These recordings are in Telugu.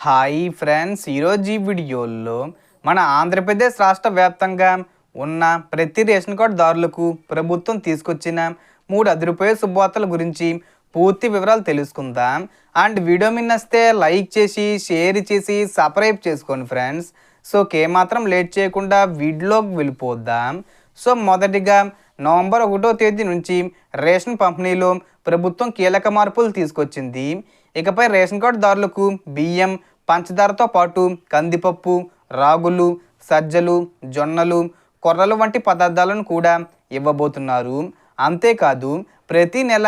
హాయ్ ఫ్రెండ్స్ ఈరోజు ఈ వీడియోలో మన ఆంధ్రప్రదేశ్ రాష్ట్ర వ్యాప్తంగా ఉన్న ప్రతి రేషన్ కార్డు దారులకు ప్రభుత్వం తీసుకొచ్చిన మూడు అదిరిపోయే శుభవార్తల గురించి పూర్తి వివరాలు తెలుసుకుందాం. అండ్ వీడియో మిన్నస్తే లైక్ చేసి షేర్ చేసి సబ్స్క్రైబ్ చేసుకోండి ఫ్రెండ్స్. సో మాత్రం లేట్ చేయకుండా వీడియోకి వెళ్ళిపోద్దాం సో మొదటిగా నవంబర్ ఒకటో తేదీ నుంచి రేషన్ పంపిణీలో ప్రభుత్వం కీలక మార్పులు తీసుకొచ్చింది. ఇకపై రేషన్ కార్డు దారులకు బియ్యం పంచదారతో పాటు కందిపప్పు రాగులు సజ్జలు జొన్నలు కొర్రలు వంటి పదార్థాలను కూడా ఇవ్వబోతున్నారు. అంతేకాదు ప్రతి నెల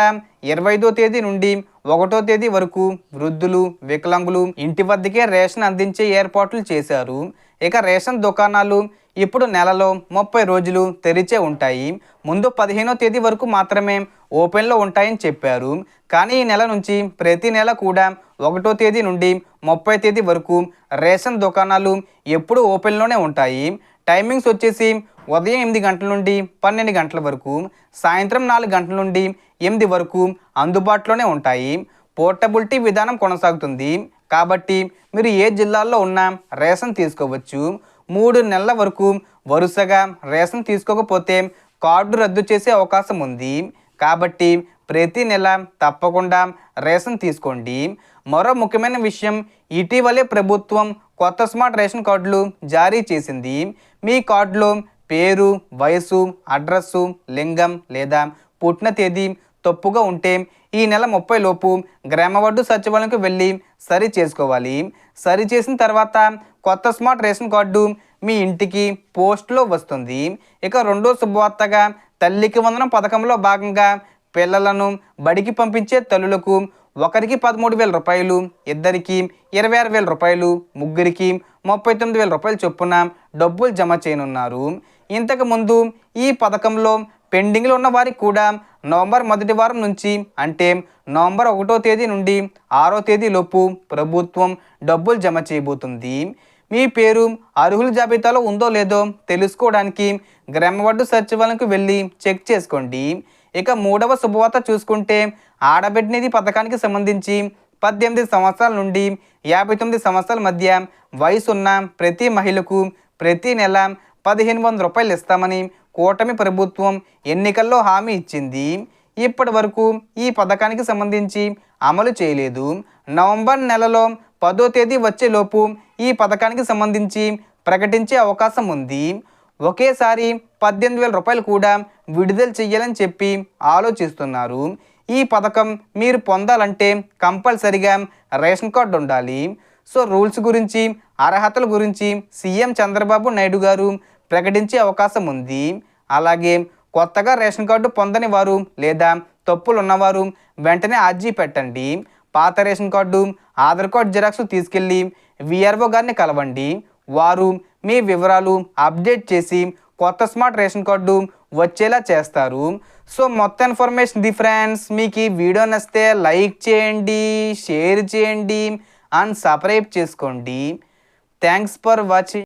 ఇరవై ఐదో తేదీ నుండి ఒకటో తేదీ వరకు వృద్ధులు వికలాంగులు ఇంటి వద్దకే రేషన్ అందించే ఏర్పాట్లు చేశారు. ఇక రేషన్ దుకాణాలు ఇప్పుడు నెలలో ముప్పై రోజులు తెరిచే ఉంటాయి. ముందు పదిహేనో తేదీ వరకు మాత్రమే ఓపెన్లో ఉంటాయని చెప్పారు. కానీ ఈ నెల నుంచి ప్రతి నెల కూడా ఒకటో తేదీ నుండి ముప్పై తేదీ వరకు రేషన్ దుకాణాలు ఎప్పుడు ఓపెన్లోనే ఉంటాయి. టైమింగ్స్ వచ్చేసి ఉదయం ఎనిమిది గంటల నుండి పన్నెండు గంటల వరకు సాయంత్రం నాలుగు గంటల నుండి ఎనిమిది వరకు అందుబాటులోనే ఉంటాయి. పోర్టబిలిటీ విధానం కొనసాగుతుంది. కాబట్టి మీరు ఏ జిల్లాల్లో ఉన్నా రేషన్ తీసుకోవచ్చు. మూడు నెలల వరకు వరుసగా రేషన్ తీసుకోకపోతే కార్డు రద్దు చేసే అవకాశం ఉంది. కాబట్టి ప్రతి నెల తప్పకుండా రేషన్ తీసుకోండి. మరో ముఖ్యమైన విషయం ఇటీవలే ప్రభుత్వం కొత్త స్మార్ట్ రేషన్ కార్డులు జారీ చేసింది. మీ కార్డులో పేరు వయసు అడ్రస్సు లింగం లేదా పుట్టిన తేదీ తప్పుగా ఉంటే ఈ నెల ముప్పై లోపు గ్రామవడ్డు సచివాలయంకు వెళ్ళి సరి చేసుకోవాలి. సరి చేసిన తర్వాత కొత్త స్మార్ట్ రేషన్ కార్డు మీ ఇంటికి పోస్ట్లో వస్తుంది. ఇక రెండో శుభవార్తగా తల్లికి వందనం పథకంలో భాగంగా పిల్లలను బడికి పంపించే తల్లులకు ఒకరికి పదమూడు వేల రూపాయలు ఇద్దరికి ఇరవై ఆరు వేల రూపాయలు ముగ్గురికి ముప్పై తొమ్మిది వేల రూపాయలు చొప్పున డబ్బులు జమ చేయనున్నారు. ఇంతకుముందు ఈ పథకంలో పెండింగ్లో ఉన్న వారికి కూడా నవంబర్ మొదటి వారం నుంచి అంటే నవంబర్ ఒకటో తేదీ నుండి ఆరో తేదీలోపు ప్రభుత్వం డబ్బులు జమ చేయబోతుంది. మీ పేరు అర్హుల జాబితాలో ఉందో లేదో తెలుసుకోవడానికి గ్రామవడ్డు సచివాలయంకు వెళ్ళి చెక్ చేసుకోండి. ఇక మూడవ శుభవార్త చూసుకుంటే ఆడబిడ్డనిధి పథకానికి సంబంధించి పద్దెనిమిది సంవత్సరాల నుండి యాభై తొమ్మిది సంవత్సరాల మధ్య వయసున్న ప్రతి మహిళకు ప్రతి నెల పదిహేను వందల రూపాయలు ఇస్తామని కూటమి ప్రభుత్వం ఎన్నికల్లో హామీ ఇచ్చింది. ఇప్పటి వరకు ఈ పథకానికి సంబంధించి అమలు చేయలేదు. నవంబర్ నెలలో పదో తేదీ వచ్చేలోపు ఈ పథకానికి సంబంధించి ప్రకటించే అవకాశం ఉంది. ఒకేసారి పద్దెనిమిది వేల రూపాయలు కూడా విడుదల చేయాలని చెప్పి ఆలోచిస్తున్నారు. ఈ పథకం మీరు పొందాలంటే కంపల్సరిగా రేషన్ కార్డు ఉండాలి. సో రూల్స్ గురించి అర్హతల గురించి సీఎం చంద్రబాబు నాయుడు గారు ప్రకటించే అవకాశం ఉంది. అలాగే కొత్తగా రేషన్ కార్డు పొందని వారు లేదా తప్పులు ఉన్నవారు వెంటనే అర్జీ పెట్టండి. పాత ration card Aadhaar card xerox తీసుకెళ్ళి విఆర్ఓ గారిని కలవండి. వారు మీ వివరాలు అప్డేట్ చేసి కొత్త స్మార్ట్ రేషన్ కార్డు వచ్చేలా చేస్తారు. సో మొత్తం ఇన్ఫర్మేషన్ ది ఫ్రెండ్స్. మీకు ఈ వీడియో నచ్చితే లైక్ చేయండి షేర్ చేయండి అండ్ సబ్స్క్రైబ్ చేసుకోండి. Thanks for watching.